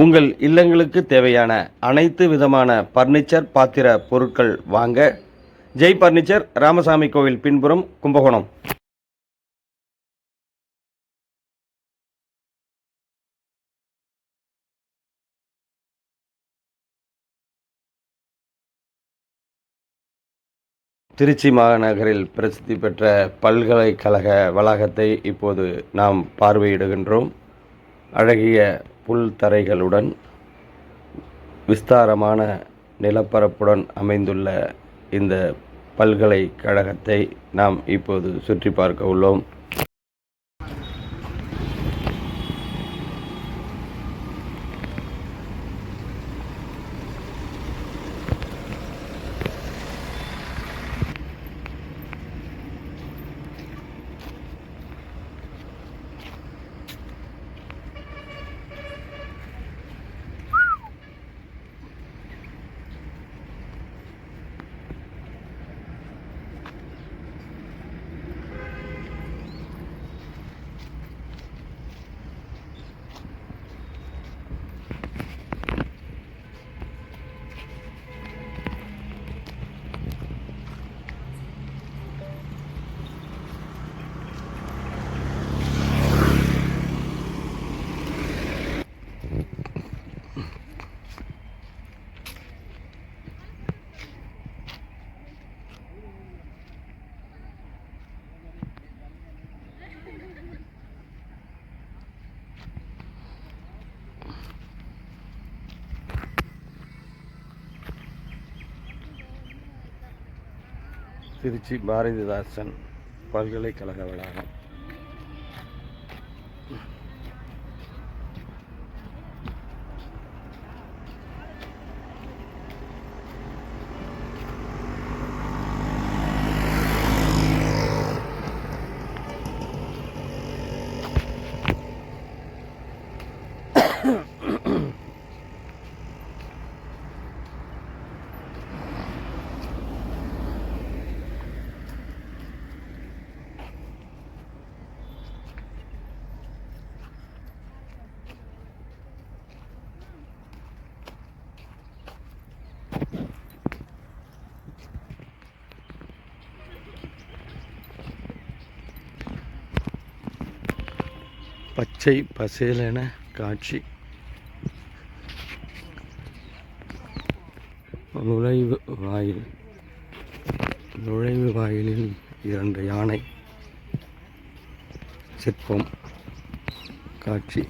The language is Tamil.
உங்கள் இல்லங்களுக்கு தேவையான அனைத்து விதமான பர்னிச்சர் பாத்திர பொருட்கள் வாங்க. ஜெய் பர்னிச்சர் ராமசாமி கோவில் பின்புறம் கும்பகோணம். திருச்சி மாநகரில் பிரசித்தி பெற்ற பல்கலைக்கழக வளாகத்தை இப்போது நாம் பார்வையிடுகின்றோம். அழகிய புல் தரைகளுடன் விஸ்தாரமான நிலப்பரப்புடன் அமைந்துள்ள இந்த பல்கலைக்கழகத்தை நாம் இப்போது சுற்றி பார்க்க உள்ளோம். திருச்சி பாரதிதாசன் பல்கலைக்கழக வளாகம். பச்சை பசேலென காட்சி. நுழைவு வாயில். நுழைவு வாயிலில் இரண்டு யானை. சிற்பம். காட்சி.